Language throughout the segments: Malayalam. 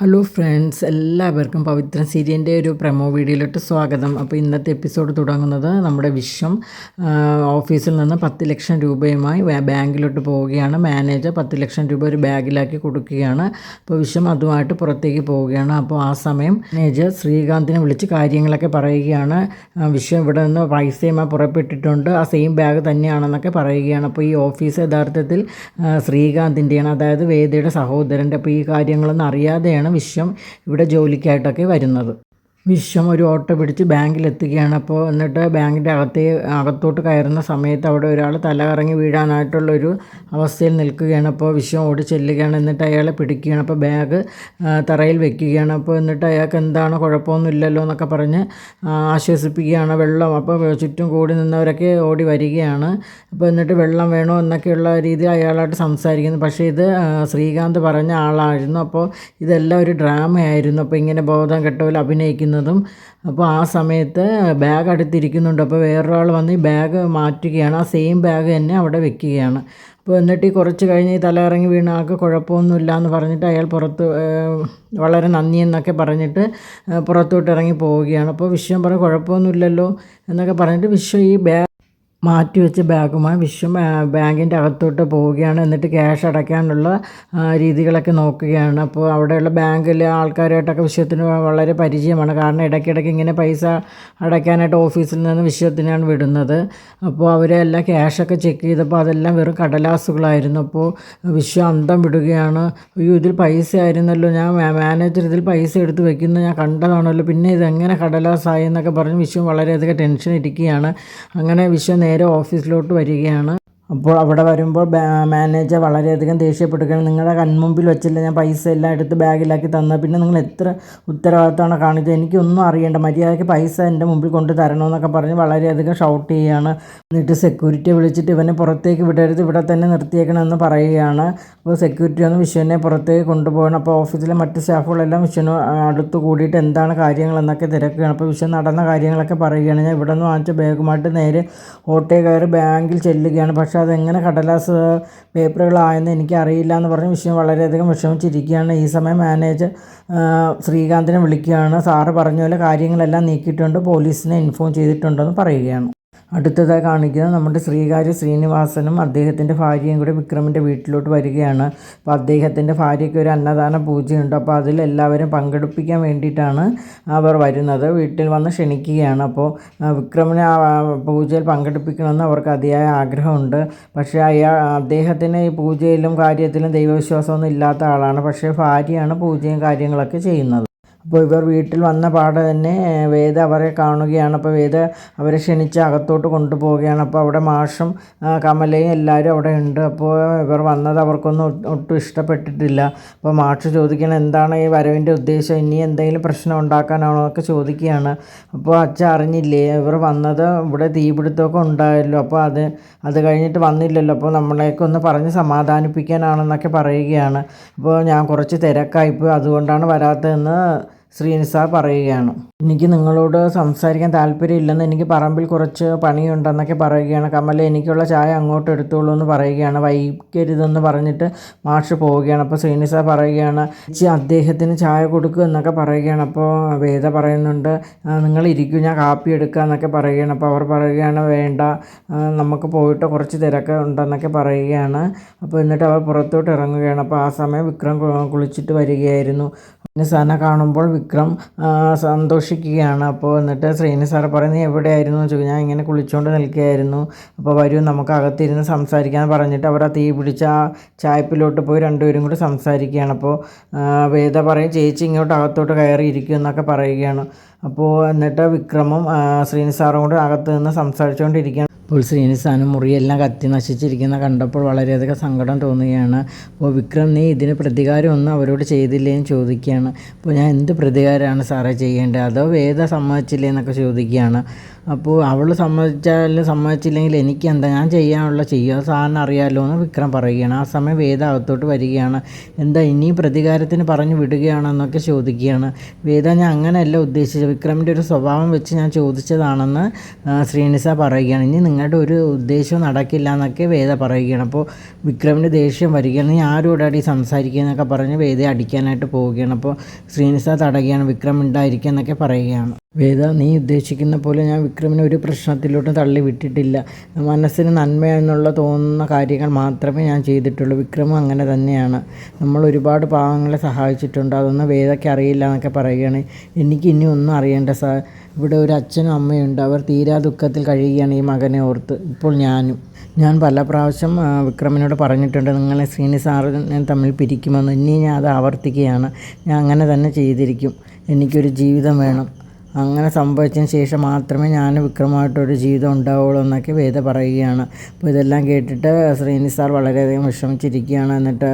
ഹലോ ഫ്രണ്ട്സ് എല്ലാവർക്കും പവിത്ര സീരിയന്റെ ഒരു പ്രമോ വീഡിയോയിലോട്ട് സ്വാഗതം. അപ്പോൾ ഇന്നത്തെ എപ്പിസോഡ് തുടങ്ങുന്നത് നമ്മുടെ വിശ്വം ഓഫീസിൽ നിന്ന് പത്ത് ലക്ഷം രൂപയുമായി ബാങ്കിലോട്ട് പോവുകയാണ്. മാനേജർ പത്ത് ലക്ഷം രൂപ ഒരു ബാഗിലാക്കി കൊടുക്കുകയാണ്. അപ്പോൾ വിശ്വം അതുമായിട്ട് പുറത്തേക്ക് പോവുകയാണ്. അപ്പോൾ ആ സമയം മാനേജർ ശ്രീകാന്തിനെ വിളിച്ച് കാര്യങ്ങളൊക്കെ പറയുകയാണ്. വിശ്വം ഇവിടെ നിന്ന് പൈസയുമായി പുറപ്പെട്ടിട്ടുണ്ട്. ആ സെയിം ബാഗ് തന്നെയാണെന്നൊക്കെ പറയുകയാണ്. അപ്പോൾ ഈ ഓഫീസ് യഥാർത്ഥത്തിൽ ശ്രീകാന്തിന്റെയാണ്. അതായത് വേദയുടെ സഹോദരന്റെ. അപ്പോൾ ഈ കാര്യങ്ങളൊന്നും അറിയാതെയാണ് വിശ്വം ഇവിടെ ജോലിക്കായിട്ടൊക്കെ വരുന്നത്. വിശ്വം ഒരു ഓട്ടോ പിടിച്ച് ബാങ്കിലെത്തുകയാണ്. അപ്പോൾ എന്നിട്ട് ബാങ്കിന്റെ അകത്തേ അകത്തോട്ട് കയറുന്ന സമയത്ത് അവിടെ ഒരാൾ തലകറങ്ങി വീഴാനായിട്ടുള്ളൊരു അവസ്ഥയിൽ നിൽക്കുകയാണ്. അപ്പോൾ വിശ്വം ഓടി ചെല്ലുകയാണ്. എന്നിട്ട് അയാളെ പിടിക്കുകയാണ്. അപ്പോൾ ബാഗ് തറയിൽ വെക്കുകയാണ്. അപ്പോൾ എന്നിട്ട് അയാൾക്ക് എന്താണ് കുഴപ്പമൊന്നുമില്ലല്ലോ എന്നൊക്കെ പറഞ്ഞ് ആശ്വസിപ്പിക്കുകയാണ്. വെള്ളം അപ്പോൾ ചുറ്റും കൂടി നിന്നവരൊക്കെ ഓടി വരികയാണ്. അപ്പോൾ എന്നിട്ട് വെള്ളം വേണോ എന്നൊക്കെയുള്ള രീതിയിൽ അയാളായിട്ട് സംസാരിക്കുന്നു. പക്ഷേ ഇത് ശ്രീകാന്ത് പറഞ്ഞ ആളായിരുന്നു. അപ്പോൾ ഇതെല്ലാം ഒരു ഡ്രാമയായിരുന്നു. അപ്പോൾ ഇങ്ങനെ ബോധം കെട്ടവൽ അഭിനയിക്കുന്നതും അപ്പോൾ ആ സമയത്ത് ബാഗ് അടുത്തിരിക്കുന്നുണ്ട്. അപ്പോൾ വേറൊരാൾ വന്ന് ഈ ബാഗ് മാറ്റുകയാണ്. ആ സെയിം ബാഗ് തന്നെ അവിടെ വെക്കുകയാണ്. അപ്പോൾ എന്നിട്ട് ഈ കുറച്ച് കഴിഞ്ഞ് ഈ തലയിറങ്ങി വീണ ആൾക്ക് കുഴപ്പമൊന്നുമില്ല എന്ന് പറഞ്ഞിട്ട് അയാൾ പുറത്ത് വളരെ നന്ദി എന്നൊക്കെ പറഞ്ഞിട്ട് പുറത്തോട്ട് ഇറങ്ങി പോവുകയാണ്. അപ്പോൾ വിശ്വം പറഞ്ഞു കുഴപ്പമൊന്നുമില്ലല്ലോ എന്നൊക്കെ പറഞ്ഞിട്ട് വിശ്വം ഈ ബാഗ് മാറ്റി വെച്ച ബാഗുമായി വിശ്വം ബാങ്കിന്റെ അകത്തോട്ട് പോവുകയാണ്. എന്നിട്ട് ക്യാഷ് അടയ്ക്കാനുള്ള രീതികളൊക്കെ നോക്കുകയാണ്. അപ്പോൾ അവിടെയുള്ള ബാങ്കിലെ ആൾക്കാരായിട്ടൊക്കെ വിശ്വത്തിന് വളരെ പരിചയമാണ്. കാരണം ഇടയ്ക്കിടയ്ക്ക് ഇങ്ങനെ പൈസ അടയ്ക്കാനായിട്ട് ഓഫീസിൽ നിന്ന് വിശ്വത്തിനാണ് വിടുന്നത്. അപ്പോൾ അവരെല്ലാം ക്യാഷൊക്കെ ചെക്ക് ചെയ്തപ്പോൾ അതെല്ലാം വെറും കടലാസുകളായിരുന്നു. അപ്പോൾ വിശ്വം അന്തം വിടുകയാണ്. അയ്യോ ഇതിൽ പൈസ ആയിരുന്നല്ലോ. ഞാൻ മാനേജർ ഇതിൽ പൈസ എടുത്ത് വെക്കുന്നത് ഞാൻ കണ്ടതാണല്ലോ. പിന്നെ ഇതെങ്ങനെ കടലാസായി എന്നൊക്കെ പറഞ്ഞ് വിശ്വം വളരെയധികം ടെൻഷൻ ഇരിക്കുകയാണ് അങ്ങനെ വിശ്വം നേരെ ഓഫീസിലോട്ട് വരികയാണ്. അപ്പോൾ അവിടെ വരുമ്പോൾ മാനേജർ വളരെയധികം ദേഷ്യപ്പെടുകയാണ്. നിങ്ങളുടെ കൺമുമ്പിൽ വെച്ചില്ല ഞാൻ പൈസ എല്ലാം എടുത്ത് ബാഗിലാക്കി തന്ന. പിന്നെ നിങ്ങൾ എത്ര ഉത്തരവാദിത്തമാണ് കാണിച്ചത്? എനിക്കൊന്നും അറിയേണ്ട മര്യാദയ്ക്ക് പൈസ എന്റെ മുമ്പിൽ കൊണ്ട് തരണമെന്നൊക്കെ പറഞ്ഞ് വളരെയധികം ഷൗട്ട് ചെയ്യുകയാണ് എന്നിട്ട് സെക്യൂരിറ്റിയെ വിളിച്ചിട്ട് ഇവനെ പുറത്തേക്ക് വിടരുത് ഇവിടെ തന്നെ നിർത്തിയേക്കണമെന്ന് പറയുകയാണ്. അപ്പോൾ സെക്യൂരിറ്റി ഒന്ന് വിഷുവിനെ പുറത്തേക്ക് കൊണ്ടുപോകണം. അപ്പോൾ ഓഫീസിലെ മറ്റ് സ്റ്റാഫുകളെല്ലാം വിഷുവിന് അടുത്ത് കൂടിയിട്ട് എന്താണ് കാര്യങ്ങളെന്നൊക്കെ തിരക്കുകയാണ്. അപ്പോൾ വിഷു നടന്ന കാര്യങ്ങളൊക്കെ പറയുകയാണ്. ഞാൻ ഇവിടെ നിന്ന് വാങ്ങിച്ച ബാഗുമായിട്ട് നേരെ ഓട്ടോ കയറി ബാങ്കിൽ ചെല്ലുകയാണ്. പക്ഷേ അതെങ്ങനെ കടലാസ് പേപ്പറുകളായെന്ന് എനിക്കറിയില്ല എന്ന് പറഞ്ഞ് വിഷയം വളരെയധികം വിഷമിച്ചിരിക്കുകയാണ്. ഈ സമയം മാനേജർ ശ്രീകാന്തിനെ വിളിക്കുകയാണ്. സാറ് പറഞ്ഞ പോലെ കാര്യങ്ങളെല്ലാം നീക്കിയിട്ടുണ്ട്. പോലീസിനെ ഇൻഫോം ചെയ്തിട്ടുണ്ടെന്ന് പറയുകയാണ്. അടുത്തതായി കാണിക്കുന്നത് നമ്മുടെ ശ്രീകാര്യ ശ്രീനിവാസനും അദ്ദേഹത്തിന്റെ ഭാര്യയും കൂടെ വിക്രമിന്റെ വീട്ടിലോട്ട് വരികയാണ്. അപ്പോൾ അദ്ദേഹത്തിന്റെ ഭാര്യയ്ക്ക് ഒരു അന്നദാന പൂജയുണ്ട്. അപ്പോൾ അതിൽ എല്ലാവരും പങ്കെടുപ്പിക്കാൻ വേണ്ടിയിട്ടാണ് അവർ വരുന്നത്. വീട്ടിൽ വന്ന് ക്ഷണിക്കുകയാണ്. അപ്പോൾ വിക്രമിനെ ആ, പൂജയിൽ പങ്കെടുപ്പിക്കണമെന്ന് അവർക്ക് അതിയായ ആഗ്രഹമുണ്ട്. പക്ഷേ അയാൾ അദ്ദേഹത്തിന് ഈ പൂജയിലും കാര്യത്തിലും ദൈവവിശ്വാസമൊന്നും ഇല്ലാത്ത ആളാണ്. പക്ഷേ ഭാര്യയാണ് പൂജയും കാര്യങ്ങളൊക്കെ ചെയ്യുന്നത്. അപ്പോൾ ഇവർ വീട്ടിൽ വന്ന പാടെ തന്നെ വേദ അവരെ കാണുകയാണ്. അപ്പോൾ വേദ അവരെ ക്ഷണിച്ച് അകത്തോട്ട് കൊണ്ടുപോവുകയാണ്. അപ്പോൾ അവിടെ മാഷും കമലയും എല്ലാവരും അവിടെ ഉണ്ട്. അപ്പോൾ ഇവർ വന്നത് അവർക്കൊന്നും ഒട്ടും ഇഷ്ടപ്പെട്ടിട്ടില്ല. അപ്പോൾ മാഷ് ചോദിക്കണം എന്താണ് ഈ വരവിന്റെ ഉദ്ദേശം? ഇനി എന്തെങ്കിലും പ്രശ്നം ഉണ്ടാക്കാനാണോ? എന്നൊക്കെ ചോദിക്കുകയാണ്. അപ്പോൾ അച്ഛൻ അറിഞ്ഞില്ലേ ഇവർ വന്നത് ഇവിടെ തീപിടുത്തമൊക്കെ ഉണ്ടായല്ലോ. അപ്പോൾ അത് അത് കഴിഞ്ഞിട്ട് വന്നില്ലല്ലോ. അപ്പോൾ നമ്മളെയൊക്കെ ഒന്ന് പറഞ്ഞ് സമാധാനിപ്പിക്കാനാണെന്നൊക്കെ പറയുകയാണ്. അപ്പോൾ ഞാൻ കുറച്ച് തിരക്കായിപ്പോയി. അതുകൊണ്ടാണ് വരാത്തതെന്ന് ശ്രീനിസാർ പറയുകയാണ്. എനിക്ക് നിങ്ങളോട് സംസാരിക്കാൻ താല്പര്യമില്ലെന്ന് എനിക്ക് പറമ്പിൽ കുറച്ച് പണിയുണ്ടെന്നൊക്കെ പറയുകയാണ്. കമല എനിക്കുള്ള ചായ അങ്ങോട്ട് എടുത്തോളൂ എന്ന് പറയുകയാണ്. വൈകരുതെന്ന് പറഞ്ഞിട്ട് മാഷ് പോവുകയാണ്. അപ്പോൾ ശ്രീനിസാർ പറയുകയാണ് അദ്ദേഹത്തിന് ചായ കൊടുക്കുക എന്നൊക്കെ പറയുകയാണ്. അപ്പോൾ വേദ പറയുന്നുണ്ട് "ആ, നിങ്ങൾ ഇരിക്കൂ ഞാൻ കാപ്പി എടുക്കുക എന്നൊക്കെ പറയുകയാണ്. അപ്പോൾ അവർ പറയുകയാണ് വേണ്ട നമുക്ക് പോയിട്ട് കുറച്ച് തിരക്ക് ഉണ്ടെന്നൊക്കെ പറയുകയാണ്. അപ്പോൾ എന്നിട്ട് അവർ പുറത്തോട്ട് ഇറങ്ങുകയാണ്. അപ്പോൾ ആ സമയം വിക്രം കുളിച്ചിട്ട് വരികയായിരുന്നു. സന കാണുമ്പോൾ വിക്രം സന്തോഷിക്കുകയാണ്. അപ്പോൾ എന്നിട്ട് ശ്രീനി സാർ പറയുന്നത് എവിടെയായിരുന്നു? ചോദിക്കും ഞാൻ ഇങ്ങനെ കുളിച്ചുകൊണ്ട് നിൽക്കുകയായിരുന്നു. അപ്പോൾ വരൂ നമുക്ക് അകത്തിരുന്ന് സംസാരിക്കാൻ പറഞ്ഞിട്ട് അവർ ആ തീ പിടിച്ച ആ ചായപ്പിലോട്ട് പോയി രണ്ടുപേരും കൂടി സംസാരിക്കുകയാണ്. അപ്പോൾ വേദ പറയും ചേച്ചി ഇങ്ങോട്ട് അകത്തോട്ട് കയറി ഇരിക്കും എന്നൊക്കെ പറയുകയാണ്. അപ്പോൾ എന്നിട്ട് വിക്രമും ശ്രീനി സാറും കൂടി അകത്ത് നിന്ന് സംസാരിച്ചുകൊണ്ടിരിക്കുകയാണ് അപ്പോൾ ശ്രീനിസാനും മുറിയെല്ലാം കത്തി നശിച്ചിരിക്കുന്ന കണ്ടപ്പോൾ വളരെയധികം സങ്കടം തോന്നുകയാണ്. അപ്പോൾ വിക്രം നീ ഇതിന് പ്രതികാരം ഒന്നും അവരോട് ചെയ്തില്ലേന്ന് ചോദിക്കുകയാണ്. അപ്പോൾ ഞാൻ എന്ത് പ്രതികാരമാണ് സാറേ ചെയ്യേണ്ടത്? അതോ വേദ സമ്മതിച്ചില്ലേ എന്നൊക്കെ ചോദിക്കുകയാണ്. അപ്പോൾ അവൾ സമ്മതിച്ചാലും സമ്മതിച്ചില്ലെങ്കിൽ എനിക്ക് എന്താ ഞാൻ ചെയ്യാനുള്ള ചെയ്യുക സാറിന് അറിയാമല്ലോ എന്ന് വിക്രം പറയുകയാണ്. ആ സമയം വേദ അകത്തോട്ട് വരികയാണ്. എന്താ ഇനിയും പ്രതികാരത്തിന് പറഞ്ഞു വിടുകയാണെന്നൊക്കെ ചോദിക്കുകയാണ്. വേദ ഞാൻ അങ്ങനെയല്ല ഉദ്ദേശിച്ചത്. വിക്രമിന്റെ ഒരു സ്വഭാവം വെച്ച് ഞാൻ ചോദിച്ചതാണെന്ന് ശ്രീനിസ പറയുകയാണ്. ഇനി നിങ്ങളുടെ ഒരു ഉദ്ദേശവും നടക്കില്ല എന്നൊക്കെ വേദ പറയുകയാണ്. അപ്പോൾ വിക്രമിന്റെ ദേഷ്യം വരികയാണ്. നീ ആരോടാടി സംസാരിക്കുക എന്നൊക്കെ പറഞ്ഞ് വേദ അടിക്കാനായിട്ട് പോവുകയാണ്. അപ്പോൾ ശ്രീനിസ തടയുകയാണ്. വിക്രം ഉണ്ടായിരിക്കുക എന്നൊക്കെ പറയുകയാണ്. വേദ നീ ഉദ്ദേശിക്കുന്ന പോലെ ഞാൻ വിക്രമിനെ ഒരു പ്രശ്നത്തിലോട്ടും തള്ളി വിട്ടിട്ടില്ല മനസ്സിന് നന്മയെന്നുള്ള തോന്നുന്ന കാര്യങ്ങൾ മാത്രമേ ഞാൻ ചെയ്തിട്ടുള്ളൂ. വിക്രമും അങ്ങനെ തന്നെയാണ്. നമ്മൾ ഒരുപാട് പാവങ്ങളെ സഹായിച്ചിട്ടുണ്ട്. അതൊന്നും വേദയ്ക്ക് അറിയില്ല എന്നൊക്കെ പറയുകയാണ്. എനിക്ക് ഇനി ഒന്നും അറിയേണ്ട സാർ ഇവിടെ ഒരു അച്ഛനും അമ്മയുണ്ട്. അവർ തീരാ ദുഃഖത്തിൽ കഴിയുകയാണ് ഈ മകനെ ഓർത്ത്. ഇപ്പോൾ ഞാനും. ഞാൻ പല പ്രാവശ്യം വിക്രമിനോട് പറഞ്ഞിട്ടുണ്ട് നിങ്ങളെ ശ്രീനി സാറിനെ തമ്മിൽ പിരിക്കുമെന്ന്. ഇനി ഞാൻ അത് ആവർത്തിക്കുകയാണ്. ഞാൻ അങ്ങനെ തന്നെ ചെയ്തിരിക്കും. എനിക്കൊരു ജീവിതം വേണം. അങ്ങനെ സംഭവിച്ചതിന് ശേഷം മാത്രമേ ഞാൻ വിക്രമമായിട്ടൊരു ജീവിതം ഉണ്ടാവുള്ളൂ എന്നൊക്കെ വേദ പറയുകയാണ്. അപ്പോൾ ഇതെല്ലാം കേട്ടിട്ട് ശ്രീനി സാർ വളരെയധികം വിഷമിച്ചിരിക്കുകയാണ്. എന്നിട്ട്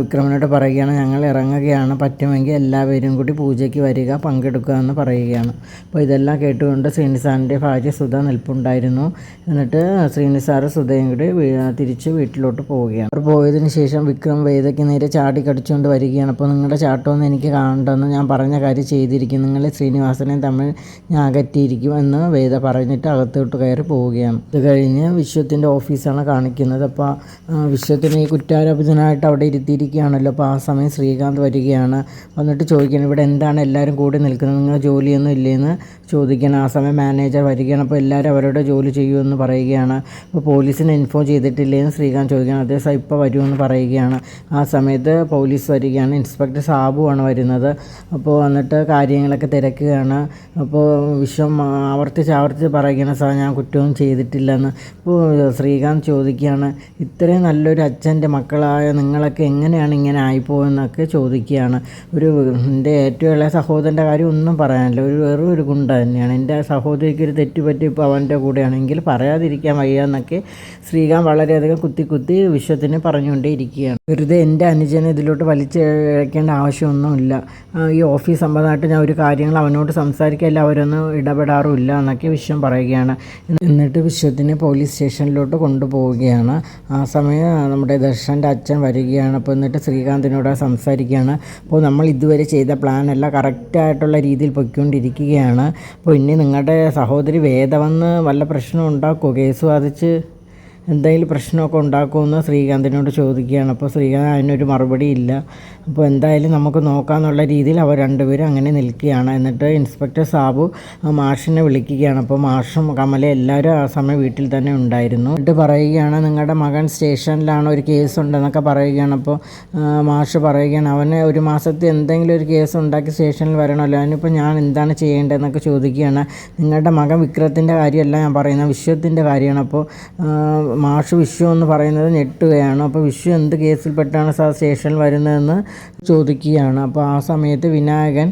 വിക്രമനോട് പറയുകയാണ് ഞങ്ങൾ ഇറങ്ങുകയാണ്. പറ്റുമെങ്കിൽ എല്ലാവരും കൂടി പൂജയ്ക്ക് വരിക പങ്കെടുക്കുക എന്ന് പറയുകയാണ്. അപ്പോൾ ഇതെല്ലാം കേട്ടുകൊണ്ട് ശ്രീനി സാറിന്റെ ഭാര്യ സുധ നിൽപ്പുണ്ടായിരുന്നു. എന്നിട്ട് ശ്രീനി സാറ് സുധയും കൂടി തിരിച്ച് വീട്ടിലോട്ട് പോവുകയാണ്. അവർ പോയതിന് ശേഷം വിക്രം വേദയ്ക്ക് നേരെ ചാടി കടിച്ചുകൊണ്ട് വരികയാണ്. അപ്പോൾ നിങ്ങളുടെ ചാട്ടമൊന്നും എനിക്ക് കാണണ്ടെന്ന് ഞാൻ പറഞ്ഞ കാര്യം ചെയ്തിരിക്കും. നിങ്ങൾ ശ്രീനിവാസനെ തമ്മിൽ ഞാൻ എന്ന് വേദ പറഞ്ഞിട്ട് അകത്തോട്ട് കയറി പോവുകയാണ്. ഇത് കഴിഞ്ഞ് വിശ്വത്തിന്റെ ഓഫീസാണ് കാണിക്കുന്നത്. അപ്പോൾ വിശ്വത്തിന് ഈ കുറ്റാരോപിതനായിട്ട് അവിടെ ഇരുത്തിയിരിക്കുകയാണല്ലോ. അപ്പോൾ ആ സമയം ശ്രീകാന്ത് വരികയാണ്. വന്നിട്ട് ചോദിക്കണം ഇവിടെ എന്താണ് എല്ലാവരും കൂടി നിൽക്കുന്നത്? നിങ്ങൾ ജോലിയൊന്നും ഇല്ലേന്ന്? ചോദിക്കണം ആ സമയം മാനേജർ വരികയാണ്. അപ്പോൾ എല്ലാവരും അവരുടെ ജോലി ചെയ്യുമെന്ന് പറയുകയാണ്. അപ്പോൾ പോലീസിനെ ഇൻഫോം ചെയ്തിട്ടില്ലേന്ന് ശ്രീകാന്ത് ചോദിക്കുകയാണ്. സമയം ഇപ്പോൾ വരുമെന്ന് പറയുകയാണ്. ആ സമയത്ത് പോലീസ് വരികയാണ്. ഇൻസ്പെക്ടർ സാബുവാണ് വരുന്നത്. അപ്പോൾ വന്നിട്ട് കാര്യങ്ങളൊക്കെ തിരക്കുകയാണ്. അപ്പോൾ വിശ്വം ആവർത്തിച്ച് ആവർത്തിച്ച് പറയുകയാണ് സാർ ഞാൻ കുറ്റവും ചെയ്തിട്ടില്ലെന്ന്. ഇപ്പോൾ ശ്രീകാന്ത് ചോദിക്കുകയാണ് ഇത്രയും നല്ലൊരു അച്ഛന്റെ മക്കളായ നിങ്ങളൊക്കെ എങ്ങനെയാണ് ഇങ്ങനെ ആയിപ്പോയെന്നൊക്കെ ചോദിക്കുകയാണ്. ഒരു എന്റെ ഏറ്റവും ഇളയ സഹോദരന്റെ കാര്യം ഒന്നും പറയാനില്ല ഒരു വെറും ഒരു ഗുണ്ട തന്നെയാണ്. എന്റെ സഹോദരിക്ക് ഒരു തെറ്റുപറ്റി ഇപ്പോൾ അവന്റെ കൂടെയാണെങ്കിൽ പറയാതിരിക്കാൻ വയ്യ എന്നൊക്കെ ശ്രീകാന്ത് വളരെയധികം കുത്തി കുത്തി വിശ്വത്തിന് പറഞ്ഞുകൊണ്ടേ ഇരിക്കുകയാണ് വെറുതെ എന്റെ അനുജനെ ഇതിലോട്ട് വലിച്ചിഴക്കേണ്ട ആവശ്യമൊന്നുമില്ല. ഈ ഓഫീസ് സംബന്ധമായിട്ട് ഞാൻ ഒരു കാര്യങ്ങൾ അവനോട് സംസാരിക്കല്ല അവരൊന്നും ഇടപെടാറുമില്ല എന്നൊക്കെ വിശ്വം പറയുകയാണ്. എന്നിട്ട് വിശ്വത്തിനെ പോലീസ് സ്റ്റേഷനിലോട്ട് കൊണ്ടുപോവുകയാണ്. ആ സമയം നമ്മുടെ ദർശന്റെ അച്ഛൻ വരികയാണ്. അപ്പോൾ എന്നിട്ട് ശ്രീകാന്തിനോട് സംസാരിക്കുകയാണ്. അപ്പോൾ നമ്മൾ ഇതുവരെ ചെയ്ത പ്ലാൻ എല്ലാം കറക്റ്റായിട്ടുള്ള രീതിയിൽ പൊയ്ക്കൊണ്ടിരിക്കുകയാണ്. അപ്പോൾ ഇനി നിങ്ങളുടെ സഹോദരി വേദവന്ന് വല്ല പ്രശ്നം ഉണ്ടാക്കുമോ കേസ് വാദിച്ച്? എന്തെങ്കിലും പ്രശ്നമൊക്കെ ഉണ്ടാക്കുമെന്ന് ശ്രീകാന്തിനോട് ചോദിക്കുകയാണ്. അപ്പോൾ ശ്രീകാന്ത് അതിനൊരു മറുപടി ഇല്ല. അപ്പോൾ എന്തായാലും നമുക്ക് നോക്കാമെന്നുള്ള രീതിയിൽ അവർ രണ്ടുപേരും അങ്ങനെ നിൽക്കുകയാണ്. എന്നിട്ട് ഇൻസ്പെക്ടർ സാബു മാഷിനെ വിളിക്കുകയാണ്. അപ്പോൾ മാഷും കമല എല്ലാവരും ആ സമയം വീട്ടിൽ തന്നെ ഉണ്ടായിരുന്നു. എന്നിട്ട് പറയുകയാണ് നിങ്ങളുടെ മകൻ സ്റ്റേഷനിലാണ് ഒരു കേസ് ഉണ്ടെന്നൊക്കെ പറയുകയാണ്. അപ്പോൾ മാഷ് പറയുകയാണ് അവന് ഒരു മാസത്തെ എന്തെങ്കിലും ഒരു കേസ് ഉണ്ടാക്കി സ്റ്റേഷനിൽ വരണമല്ലോ. അതിനിപ്പോൾ ഞാൻ എന്താണ് ചെയ്യേണ്ടതെന്നൊക്കെ ചോദിക്കുകയാണ്. നിങ്ങളുടെ മകൻ വിക്രത്തിന്റെ കാര്യമല്ല ഞാൻ പറയുന്നത് വിശ്വത്തിന്റെ കാര്യമാണ്. അപ്പോൾ മാഷ് വിഷു എന്ന് പറയുന്നത് ഞെട്ടുകയാണ്. അപ്പോൾ വിഷു എന്ത് കേസിൽപ്പെട്ടാണ് സാർ സ്റ്റേഷനിൽ വരുന്നതെന്ന് ചോദിക്കുകയാണ്. അപ്പോൾ ആ സമയത്ത് വിനായകൻ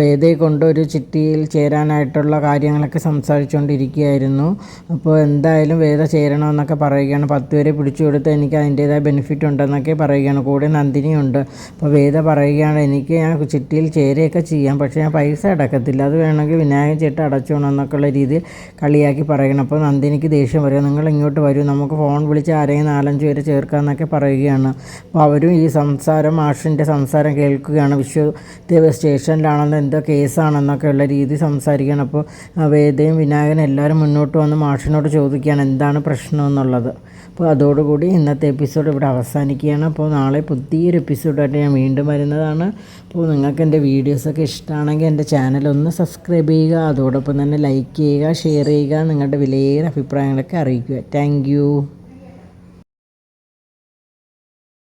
വേദയെ കൊണ്ട് ഒരു ചിട്ടിയിൽ ചേരാനായിട്ടുള്ള കാര്യങ്ങളൊക്കെ സംസാരിച്ചുകൊണ്ടിരിക്കുകയായിരുന്നു അപ്പോൾ എന്തായാലും വേദ ചേരണമെന്നൊക്കെ പറയുകയാണ്. പത്ത് വരെ പിടിച്ചു കൊടുത്ത് എനിക്ക് അതിന്റേതായ ബെനിഫിറ്റ് ഉണ്ടെന്നൊക്കെ പറയുകയാണ്. കൂടെ നന്ദിനിയുണ്ട്. അപ്പോൾ വേദ പറയുകയാണ് എനിക്ക് ഞാൻ ചിട്ടിയിൽ ചേരുകയൊക്കെ ചെയ്യാം പക്ഷേ ഞാൻ പൈസ അടക്കത്തില്ല. അത് വേണമെങ്കിൽ വിനായകൻ ചേട്ടൻ അടച്ചോണം എന്നൊക്കെയുള്ള രീതിയിൽ കളിയാക്കി പറയണം അപ്പോൾ നന്ദിനിക്ക് ദേഷ്യം വരിക നിങ്ങൾ ഇങ്ങോട്ട് വരൂ നമുക്ക് ഫോൺ വിളിച്ച് ആരെയും നാലഞ്ച് പേര് ചേർക്കാമെന്നൊക്കെ പറയുകയാണ്. അപ്പോൾ അവരും ഈ സംസാരം മാഷിന്റെ സംസാരം കേൾക്കുകയാണ്. വിശ്വദേവ സ്റ്റേഷനിലാണെന്ന് എന്തോ കേസാണെന്നൊക്കെ ഉള്ള രീതി സംസാരിക്കുകയാണ്. അപ്പോൾ വേദയും വിനായകനും എല്ലാവരും മുന്നോട്ട് വന്ന് മാഷിനോട് ചോദിക്കുകയാണ് എന്താണ് പ്രശ്നം എന്നുള്ളത്? അപ്പോൾ അതോടുകൂടി ഇന്നത്തെ എപ്പിസോഡ് ഇവിടെ അവസാനിക്കുകയാണ്. അപ്പോൾ നാളെ പുതിയൊരു എപ്പിസോഡായിട്ട് ഞാൻ വീണ്ടും വരുന്നതാണ്. അപ്പോൾ നിങ്ങൾക്ക് എന്റെ വീഡിയോസൊക്കെ ഇഷ്ടമാണെങ്കിൽ എന്റെ ചാനൽ ഒന്ന് സബ്സ്ക്രൈബ് ചെയ്യുക. അതോടൊപ്പം തന്നെ ലൈക്ക് ചെയ്യുക ഷെയർ ചെയ്യുക. നിങ്ങളുടെ വിലയേറെ അഭിപ്രായങ്ങളൊക്കെ അറിയിക്കുക. താങ്ക്